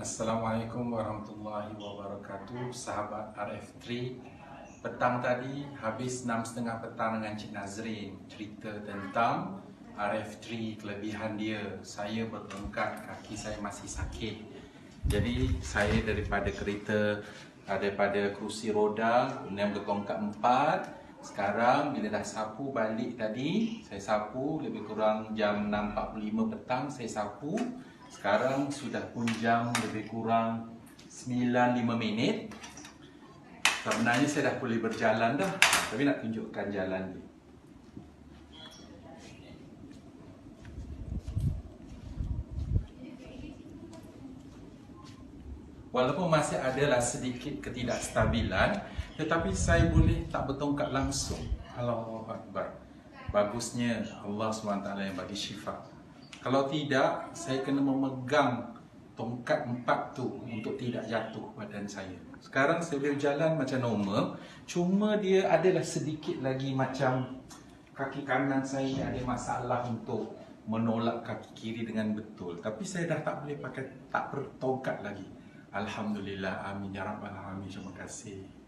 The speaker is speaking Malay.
Assalamualaikum warahmatullahi wabarakatuh. Sahabat RF3 Petang tadi habis 6.30 petang dengan Cik Nazrin Cerita tentang RF3 kelebihan dia. Saya bertongkat kaki saya masih sakit. Jadi saya daripada kereta Daripada kerusi roda Kemudian bertongkat empat. Sekarang bila dah sapu balik tadi Saya sapu lebih kurang jam 6.45 petang saya sapu sekarang sudah pun jam lebih kurang 9.5 minit. Sebenarnya saya dah boleh berjalan dah Tapi nak tunjukkan jalan ni. Walaupun masih adalah sedikit ketidakstabilan Tetapi saya boleh tak bertongkat langsung. Allahu Akbar. Bagusnya Allah SWT yang bagi syifa kalau tidak, saya kena memegang tongkat empat tu untuk tidak jatuh badan saya. Sekarang saya boleh jalan macam normal, cuma dia adalah sedikit lagi macam kaki kanan saya ada masalah untuk menolak kaki kiri dengan betul. Tapi saya dah tak boleh pakai tak bertongkat lagi. Alhamdulillah, amin ya rabbal alamin. Terima kasih.